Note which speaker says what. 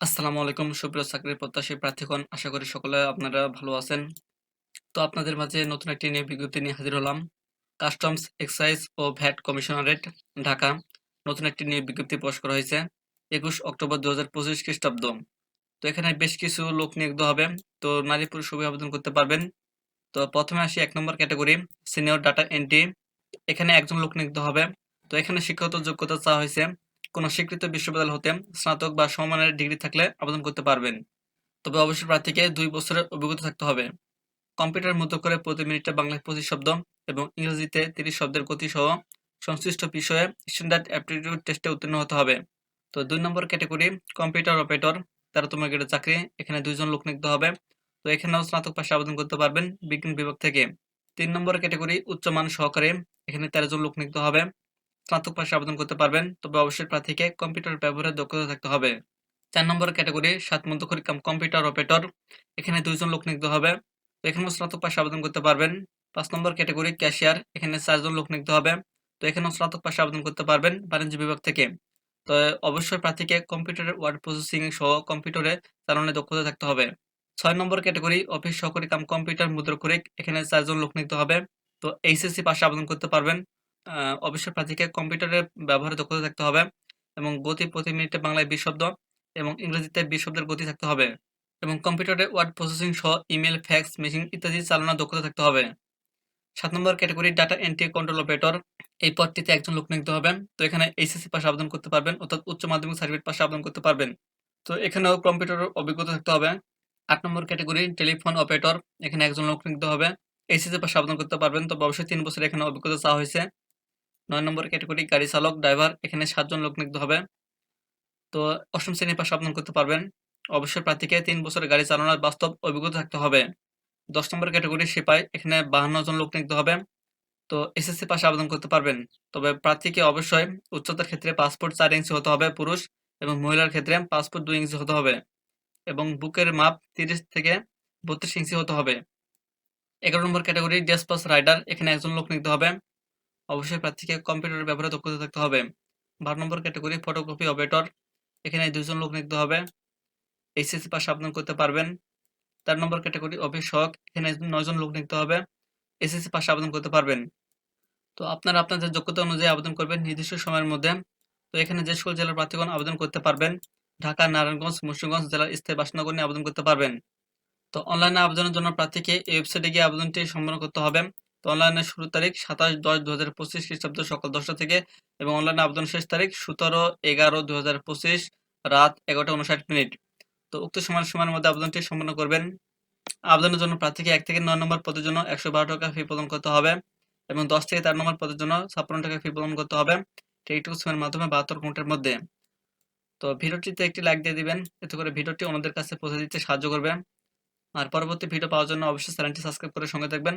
Speaker 1: আসসালামু আলাইকুম, সুপ্রিয় চাকরির প্রত্যাশী প্রার্থীগণ, আশা করি সকলে আপনারা ভালো আছেন। তো আপনাদের মাঝে নতুন একটি নিয়োগ বিজ্ঞপ্তি নিয়ে হাজির হলাম। কাস্টমস, এক্সাইজ ও ভ্যাট কমিশনারেট, ঢাকা। নতুন একটি নিয়োগ বিজ্ঞপ্তি প্রকাশ করা হয়েছে, একুশ অক্টোবর দু হাজার পঁচিশ খ্রিস্টাব্দ। তো এখানে বেশ কিছু লোক নিয়োগ হবে। তো নারী পুরুষ সবই আবেদন করতে পারবেন। তো প্রথমে আসি এক নম্বর ক্যাটাগরি, সিনিয়র ডাটা এন্ট্রি। এখানে একজন লোক নিয়োগ হবে। তো এখানে শিক্ষাগত যোগ্যতা চাওয়া হয়েছে। কোনো স্বীকৃত বিশ্ববিদ্যালয় হতে স্নাতক বা সমমানের ডিগ্রি থাকলে আবেদন করতে পারবেন। তবে অবশ্যই প্রার্থীকে দুই বছরের অভিজ্ঞতা থাকতে হবে। কম্পিউটার মতো করে প্রতি মিনিটে বাংলায় পঁচিশ শব্দ এবং ইংরেজিতে তিরিশ শব্দের গতি সহ সংশ্লিষ্ট বিষয়ে স্ট্যান্ডার্ড অ্যাপটিটিউড টেস্টে উত্তীর্ণ হতে হবে। তো দুই নম্বর ক্যাটাগরি কম্পিউটার অপারেটর তারা তোমার গেটে চাকরি, এখানে দুইজন লোক নিতে হবে। তো এখানেও স্নাতক পাশে আবেদন করতে পারবেন বিজ্ঞান বিভাগ থেকে। তিন নম্বর ক্যাটাগরি উচ্চমান সহকারে, এখানে তেরো জন লোক নিতে হবে। স্নাতক পাশে আবেদন করতে পারবেন। তবে অবশ্যই প্রার্থীকে কম্পিউটার ব্যবহারের দক্ষতা থাকতে হবে। চার নম্বর ক্যাটাগরি, সাত মধ্যকরী কাম কম্পিউটার অপারেটর। এখানে দুইজন লোক নিতে হবে। এখানেও স্নাতক পাশে আবেদন করতে পারবেন। পাঁচ নম্বর ক্যাটাগরি, ক্যাশিয়ার। এখানে চারজন লোক নিতে হবে। তো এখানেও স্নাতক পাশে আবেদন করতে পারবেন বাণিজ্য বিভাগ থেকে। তো অবশ্যই প্রার্থীকে কম্পিউটারের ওয়ার্ড প্রসেসিং সহ কম্পিউটারে চালানোর দক্ষতা থাকতে হবে। ছয় নম্বর ক্যাটাগরি, অফিস সহকারী কাম, কম্পিউটার মুদ্রকরিক এখানে চারজন লোক নিতে হবে। তো এইচএসসি পাশে আবেদন করতে পারবেন। অবশ্যই প্রার্থীকে কম্পিউটারের ব্যবহারে দক্ষতা থাকতে হবে এবং গতি প্রতি মিনিটে বাংলায় বিশ শব্দ এবং ইংরেজিতে বিশ শব্দের গতি থাকতে হবে এবং কম্পিউটারে ওয়ার্ড প্রসেসিং সহ ইমেল, ফ্যাক্স, মেশিন ইত্যাদি চালানোর দক্ষতা থাকতে হবে। সাত নম্বর category data entry control operator. এই পদটিতে একজন লোক নিতে হবে তো এখানে এইচএসসি পাশে আবেদন করতে পারবেন অর্থাৎ উচ্চ মাধ্যমিক সার্টিফিকেট পাশে আবেদন করতে পারবেন। তো এখানেও কম্পিউটারের অভিজ্ঞতা থাকতে হবে। আট নম্বর ক্যাটাগরি টেলিফোন অপারেটর। এখানে একজন লোক নিতে হবে। এইচএসসি পাশে আবেদন করতে পারবেন। তবে অবশ্যই তিন বছর এখানে অভিজ্ঞতা চাওয়া হয়েছে। নয় নম্বর ক্যাটাগরি গাড়ি চালক, ড্রাইভার, এখানে সাতজন লোক নিতে হবে। তো অষ্টম শ্রেণির পাশে আবেদন করতে পারবেন। অবশ্যই প্রার্থীকে তিন বছর গাড়ি চালানোর বাস্তব অভিজ্ঞতা থাকতে হবে। দশ নম্বর ক্যাটাগরি সিপাই, এখানে বাহান্ন জন লোক নিতে হবে। তো এসএসসি পাশে আবেদন করতে পারবেন। তবে প্রার্থীকে অবশ্যই উচ্চতার ক্ষেত্রে পাসপোর্ট চার ইঞ্চি হতে হবে পুরুষ এবং মহিলার ক্ষেত্রে পাসপোর্ট দুই ইঞ্চি হতে হবে এবং বুকের মাপ তিরিশ থেকে বত্রিশ ইঞ্চি হতে হবে। এগারো নম্বর ক্যাটাগরি ডেসপাস রাইডার, এখানে একজন লোক নিতে হবে। অবশ্যই প্রার্থীকে কম্পিউটারের ব্যবহারে দক্ষতা থাকতে হবে। বারো নম্বর ক্যাটাগরি ফটোকপি অপারেটর এখানে দুজন লোক নিতে হবে। এইচএসসি পাশে আবেদন করতে পারবেন। চার নম্বর ক্যাটাগরি অফিস সহক এখানে নয়জন লোক নিতে হবে। এসএসসি পাশে আবেদন করতে পারবেন। তো আপনারা আপনাদের যোগ্যতা অনুযায়ী আবেদন করবেন নির্দিষ্ট সময়ের মধ্যে। তো এখানে যে সকল জেলার প্রার্থীগণ আবেদন করতে পারবেন, ঢাকা, নারায়ণগঞ্জ, মুন্সিগঞ্জ জেলার স্থায়ী বাসিন্দাগণ নিয়ে আবেদন করতে পারবেন। তো অনলাইনে আবেদনের জন্য প্রার্থীকে এই ওয়েবসাইটে গিয়ে আবেদনটি সম্পন্ন করতে হবে। তো অনলাইনে শুরু তারিখ সাতাশ দশ দু হাজার পঁচিশ খ্রিস্টাব্দ সকাল দশটা থেকে এবং অনলাইনে আবেদন শেষ তারিখ সতেরো এগারো দু হাজার পঁচিশ রাত এগারোটা উনষাট মিনিট। তো উক্ত সময়ের সময়ের মধ্যে আবেদনটি সম্পন্ন করবেন। আবেদনের জন্য প্রার্থীকে এক থেকে নয় নম্বর পদের জন্য একশো বারো টাকা ফি প্রদান করতে হবে এবং দশ থেকে তেরো নম্বর পদের জন্য ছাপ্পান্ন টাকা ফি প্রদান করতে হবে। টেলিটক সিমের মাধ্যমে বাহাত্তর ঘণ্টার মধ্যে। তো ভিডিওটিতে একটি লাইক দিয়ে দিবেন। এতে করে ভিডিওটি অন্যদের কাছে পৌঁছে দিতে সাহায্য করবে। আর পরবর্তী ভিডিও পাওয়ার জন্য অবশ্যই চ্যানেলটি সাবস্ক্রাইব করে সঙ্গে থাকবেন।